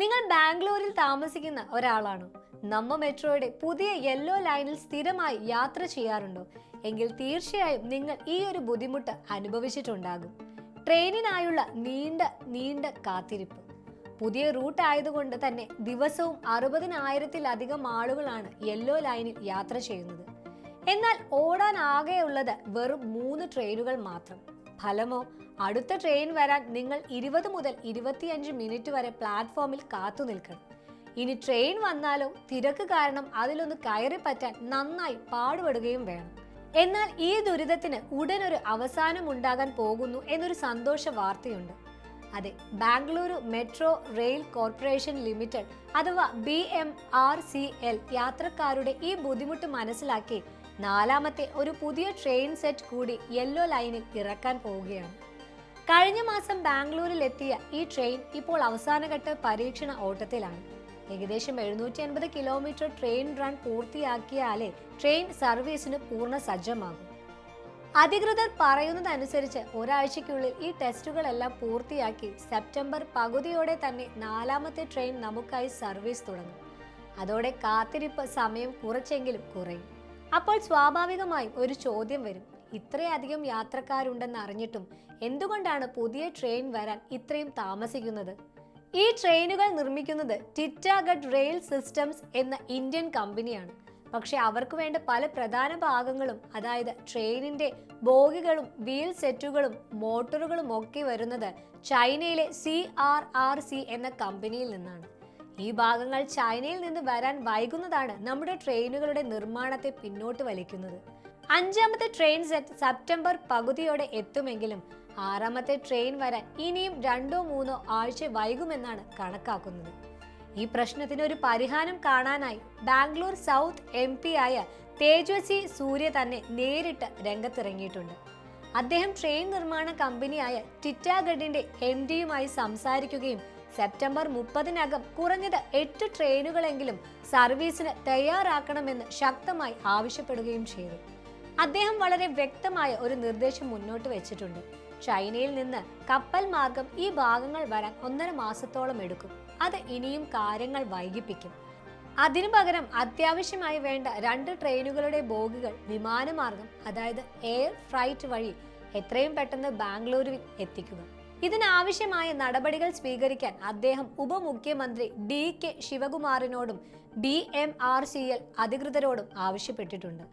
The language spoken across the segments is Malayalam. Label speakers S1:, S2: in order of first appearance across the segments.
S1: നിങ്ങൾ ബാംഗ്ലൂരിൽ താമസിക്കുന്ന ഒരാളാണ്. നമ്മ മെട്രോയുടെ പുതിയ യെല്ലോ ലൈനിൽ സ്ഥിരമായി യാത്ര ചെയ്യാറുണ്ടോ? എങ്കിൽ തീർച്ചയായും നിങ്ങൾ ഈ ഒരു ബുദ്ധിമുട്ട് അനുഭവിച്ചിട്ടുണ്ടാകും. ട്രെയിനിനായുള്ള നീണ്ട നീണ്ട കാത്തിരിപ്പ്. പുതിയ റൂട്ട് ആയതുകൊണ്ട് തന്നെ ദിവസവും അറുപതിനായിരത്തിലധികം ആളുകളാണ് യെല്ലോ ലൈനിൽ യാത്ര ചെയ്യുന്നത്. എന്നാൽ ഓടാൻ ആകെയുള്ളത് വെറും മൂന്ന് ട്രെയിനുകൾ മാത്രം. ഫലമോ? അടുത്ത ട്രെയിൻ വരാൻ നിങ്ങൾ ഇരുപത് മുതൽ ഇരുപത്തിയഞ്ച് മിനിറ്റ് വരെ പ്ലാറ്റ്ഫോമിൽ കാത്തു നിൽക്കണം. ഇനി ട്രെയിൻ വന്നാലോ തിരക്ക് കാരണം അതിലൊന്ന് കയറി പറ്റാൻ നന്നായി പാടുപെടുകയും വേണം. എന്നാൽ ഈ ദുരിതത്തിന് ഉടനൊരു അവസാനം ഉണ്ടാകാൻ പോകുന്നു എന്നൊരു സന്തോഷ വാർത്തയുണ്ട്. അതെ Bengaluru metro rail corporation limited അഥവാ B M R C L യാത്രക്കാരുടെ ഈ ബുദ്ധിമുട്ട് മനസ്സിലാക്കി നാലാമത്തെ ഒരു പുതിയ ട്രെയിൻ സെറ്റ് കൂടി യെല്ലോ ലൈനിൽ ഇറക്കാൻ പോവുകയാണ്. കഴിഞ്ഞ മാസം ബാംഗ്ലൂരിൽ എത്തിയ ഈ ട്രെയിൻ ഇപ്പോൾ അവസാനഘട്ട പരീക്ഷണ ഓട്ടത്തിലാണ്. ഏകദേശം എഴുന്നൂറ്റി അൻപത് കിലോമീറ്റർ ട്രെയിൻ റൺ പൂർത്തിയാക്കിയാലേ ട്രെയിൻ സർവീസിന് പൂർണ സജ്ജമാകും. അധികൃതർ പറയുന്നതനുസരിച്ച് ഒരാഴ്ചയ്ക്കുള്ളിൽ ഈ ടെസ്റ്റുകളെല്ലാം പൂർത്തിയാക്കി സെപ്റ്റംബർ പകുതിയോടെ തന്നെ നാലാമത്തെ ട്രെയിൻ നമുക്കായി സർവീസ് തുടങ്ങും. അതോടെ കാത്തിരിപ്പ് സമയം കുറച്ചെങ്കിലും കുറയും. അപ്പോൾ സ്വാഭാവികമായും ഒരു ചോദ്യം വരും. ഇത്രയധികം യാത്രക്കാരുണ്ടെന്ന് അറിഞ്ഞിട്ടും എന്തുകൊണ്ടാണ് പുതിയ ട്രെയിൻ വരാൻ ഇത്രയും താമസിക്കുന്നത്? ഈ ട്രെയിനുകൾ നിർമ്മിക്കുന്നത് ടിറ്റാഗഡ് റെയിൽ സിസ്റ്റംസ് എന്ന ഇന്ത്യൻ കമ്പനിയാണ്. പക്ഷെ അവർക്ക് വേണ്ട പല പ്രധാന ഭാഗങ്ങളും അതായത് ട്രെയിനിന്റെ ബോഗികളും വീൽ സെറ്റുകളും മോട്ടോറുകളും ഒക്കെ വരുന്നത് ചൈനയിലെ സി ആർ ആർ സി എന്ന കമ്പനിയിൽ നിന്നാണ്. ഈ ഭാഗങ്ങൾ ചൈനയിൽ നിന്ന് വരാൻ വൈകുന്നതാണ് നമ്മുടെ ട്രെയിനുകളുടെ നിർമ്മാണത്തെ പിന്നോട്ട് വലിക്കുന്നത്. അഞ്ചാമത്തെ ട്രെയിൻ സെറ്റ് സെപ്റ്റംബർ പകുതിയോടെ എത്തുമെങ്കിലും ആറാമത്തെ ട്രെയിൻ വരാൻ ഇനിയും രണ്ടോ മൂന്നോ ആഴ്ച വൈകുമെന്നാണ് കണക്കാക്കുന്നത്. ഈ പ്രശ്നത്തിന് ഒരു പരിഹാരം കാണാനായി ബാംഗ്ലൂർ സൗത്ത് എം പി ആയ തേജസ്വി സൂര്യ തന്നെ നേരിട്ട് രംഗത്തിറങ്ങിയിട്ടുണ്ട്. അദ്ദേഹം ട്രെയിൻ നിർമ്മാണ കമ്പനിയായ ടിറ്റാഗഡിന്റെ എം ഡിയുമായി സംസാരിക്കുകയും സെപ്റ്റംബർ മുപ്പതിനകം കുറഞ്ഞത് എട്ട് ട്രെയിനുകളെങ്കിലും സർവീസിന് തയ്യാറാക്കണമെന്ന് ശക്തമായി ആവശ്യപ്പെടുകയും ചെയ്തു. അദ്ദേഹം വളരെ വ്യക്തമായ ഒരു നിർദ്ദേശം മുന്നോട്ട് വെച്ചിട്ടുണ്ട്. ചൈനയിൽ നിന്ന് കപ്പൽ മാർഗം ഈ ഭാഗങ്ങൾ വരാൻ ഒന്നര മാസത്തോളം എടുക്കും. അത് ഇനിയും കാര്യങ്ങൾ വൈകിപ്പിക്കും. അതിനു പകരം അത്യാവശ്യമായി വേണ്ട രണ്ട് ട്രെയിനുകളുടെ ബോഗികൾ വിമാനമാർഗം അതായത് എയർ ഫ്രൈറ്റ് വഴി എത്രയും പെട്ടെന്ന് ബാംഗ്ലൂരുവിൽ എത്തിക്കുക. ഇതിനാവശ്യമായ നടപടികൾ സ്വീകരിക്കാൻ അദ്ദേഹം ഉപമുഖ്യമന്ത്രി D K ശിവകുമാറിനോടും D M R C L അധികൃതരോടും ആവശ്യപ്പെട്ടിട്ടുണ്ട്.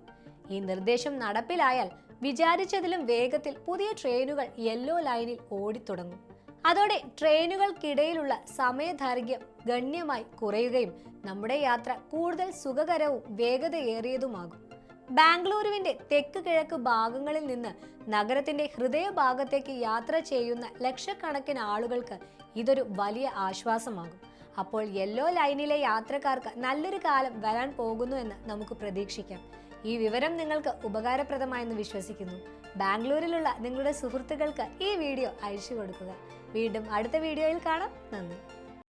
S1: ഈ നിർദ്ദേശം നടപ്പിലായാൽ വിചാരിച്ചതിലും വേഗത്തിൽ പുതിയ ട്രെയിനുകൾ യെല്ലോ ലൈനിൽ ഓടിത്തുടങ്ങും. അതോടെ ട്രെയിനുകൾക്കിടയിലുള്ള സമയദൈർഘ്യം ഗണ്യമായി കുറയുകയും നമ്മുടെ യാത്ര കൂടുതൽ സുഖകരവും വേഗതയേറിയതുമാകും. ബാംഗ്ലൂരുവിന്റെ തെക്ക് കിഴക്ക് ഭാഗങ്ങളിൽ നിന്ന് നഗരത്തിന്റെ ഹൃദയഭാഗത്തേക്ക് യാത്ര ചെയ്യുന്ന ലക്ഷക്കണക്കിന് ആളുകൾക്ക് ഇതൊരു വലിയ ആശ്വാസമാകും. അപ്പോൾ യെല്ലോ ലൈനിലെ യാത്രക്കാർക്ക് നല്ലൊരു കാലം വരാൻ പോകുന്നു എന്ന് നമുക്ക് പ്രതീക്ഷിക്കാം. ഈ വിവരം നിങ്ങൾക്ക് ഉപകാരപ്രദമായെന്ന് വിശ്വസിക്കുന്നു. ബാംഗ്ലൂരിലുള്ള നിങ്ങളുടെ സുഹൃത്തുക്കൾക്ക് ഈ വീഡിയോ അയച്ചു കൊടുക്കുക. വീണ്ടും അടുത്ത വീഡിയോയിൽ കാണാം. നന്ദി.